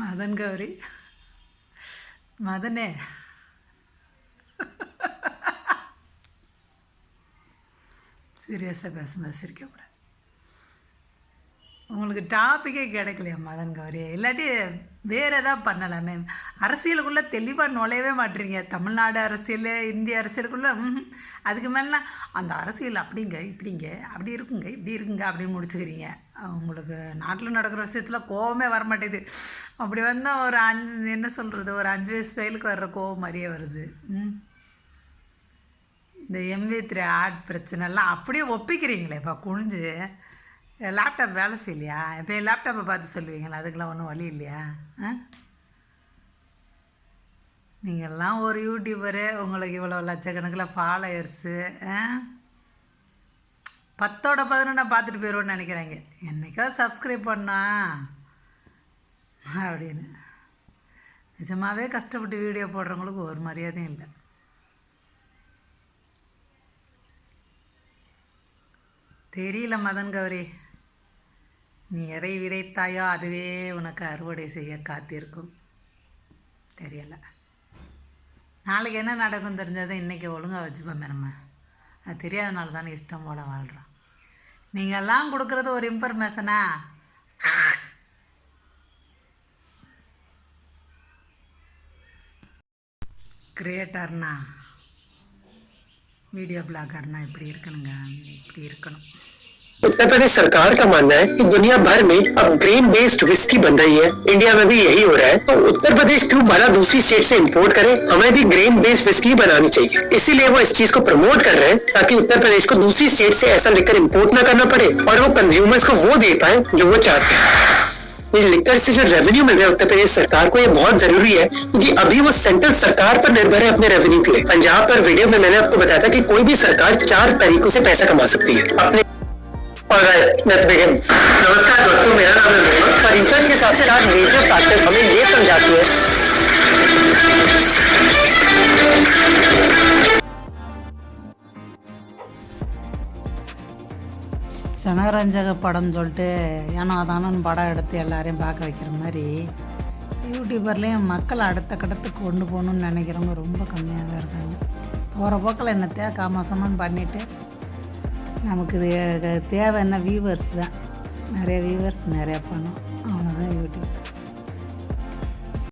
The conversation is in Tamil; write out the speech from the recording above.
மதன் கௌரி. மதனே. சீரியஸாக பேசும்போது சிரிக்கக்கூடாது உங்களுக்கு டாப்பிக்கே கிடைக்கலையா மதன் கௌரி இல்லாட்டி வேறு எதாவது பண்ணலாமே? அரசியலுக்குள்ளே தெளிவாக நுழையவே மாட்டீங்க தமிழ்நாடு அரசியல் இந்திய அரசியலுக்குள்ளே அதுக்கு மேலாம் அந்த அரசியல் அப்படிங்க இப்படிங்க அப்படி இருக்குங்க இப்படி இருக்குங்க அப்படின்னு முடிச்சுக்கிறீங்க. உங்களுக்கு நாட்டில் நடக்கிற விஷயத்தில் கோவமே வரமாட்டேது. அப்படி வந்தால் ஒரு அஞ்சு என்ன சொல்கிறது ஒரு அஞ்சு வயசு வயலுக்கு வர்ற கோவம் மாதிரியே வருது. ம். இந்த எம்வி த்ரீ ஆட் பிரச்சனைலாம் அப்படியே ஒப்பிக்கிறீங்களேப்பா குனிஞ்சு. லேப்டாப் வேலை செய்யலையா? இப்போ என் லேப்டாப்பை பார்த்து சொல்லுவீங்களா? அதுக்கெல்லாம் ஒன்றும் வழி இல்லையா? ஆ? நீங்கள்லாம் ஒரு யூடியூபரு உங்களுக்கு இவ்வளோ லட்சக்கணக்கில் ஃபாலோயர்ஸு பத்தோட பதினொன்றா பார்த்துட்டு போயிடுவோன்னு நினைக்கிறாங்க. என்னைக்கோ சப்ஸ்கிரைப் பண்ணா அப்படின்னு. நிஜமாகவே கஷ்டப்பட்டு வீடியோ போடுறவங்களுக்கு ஒரு மரியாதையும் இல்லை. தெரியல மதன் கௌரி. நீ எதை விதைத்தாயோ அதுவே உனக்கு அறுவடை செய்ய காத்திருக்கும். தெரியல. நாளைக்கு என்ன நடக்கும் தெரிஞ்சதை இன்றைக்கி ஒழுங்காக வச்சுப்போமே நம்ம. அது தெரியாதனால தானே இஷ்டம் போல் வாழ்கிறோம் நீங்கள்லாம் கொடுக்குறது ஒரு இன்ஃபர்மேஷனா கிரியேட்டர்னா வீடியோ பிளாகர்னால் இப்படி இருக்கணுங்க. இப்படி இருக்கணும். उत्तर प्रदेश सरकार का मानना है कि दुनिया भर में अब ग्रेन बेस्ड विस्की बन रही है। इंडिया में भी यही हो रहा है। तो उत्तर प्रदेश क्यों भला दूसरी स्टेट से इंपोर्ट करे? हमें भी ग्रेन बेस्ड विस्की बनानी चाहिए। इसीलिए वो इस चीज़ को प्रमोट कर रहे हैं ताकि उत्तर प्रदेश को दूसरी स्टेट से ऐसा लिकर इम्पोर्ट न करना पड़े और वो कंज्यूमर्स को वो दे पाए जो वो चाहते हैं। ये लिकर से जो रेवेन्यू मिल रहा है उत्तर प्रदेश सरकार को, ये बहुत ज़रूरी है क्योंकि अभी वो सेंट्रल सरकार पर निर्भर है अपने रेवेन्यू के लिए। पंजाब पर वीडियो में मैंने आपको बताया था कि कोई भी सरकार चार तरीकों से पैसा कमा सकती है। अपने Alright, let's begin. नमस्कार दोस्तों मेरा नाम है मोहम्मद और रिसर्च के साथ साथ मेजर फैक्टर्स हमें ये समझाती है ஜனரஞ்சக படம்னு சொல்லிட்டு ஏனோ தானோன்னு படம் எடுத்து எல்லாரையும் பார்க்க வைக்கிற மாதிரி யூடியூபர்லேயும் மக்கள் அடுத்த கட்டத்துக்கு கொண்டு போகணுன்னு நினைக்கிறவங்க ரொம்ப கம்மியாக தான் இருக்காங்க போகிற போக்கில் என்ன தே காமாசமான்னு பண்ணிவிட்டு நமக்கு தேவை என்ன வியூவர்ஸ் தான். நிறைய வியூவர்ஸ் நிறையா பணம். அவ்வளோதான் யூடியூப்.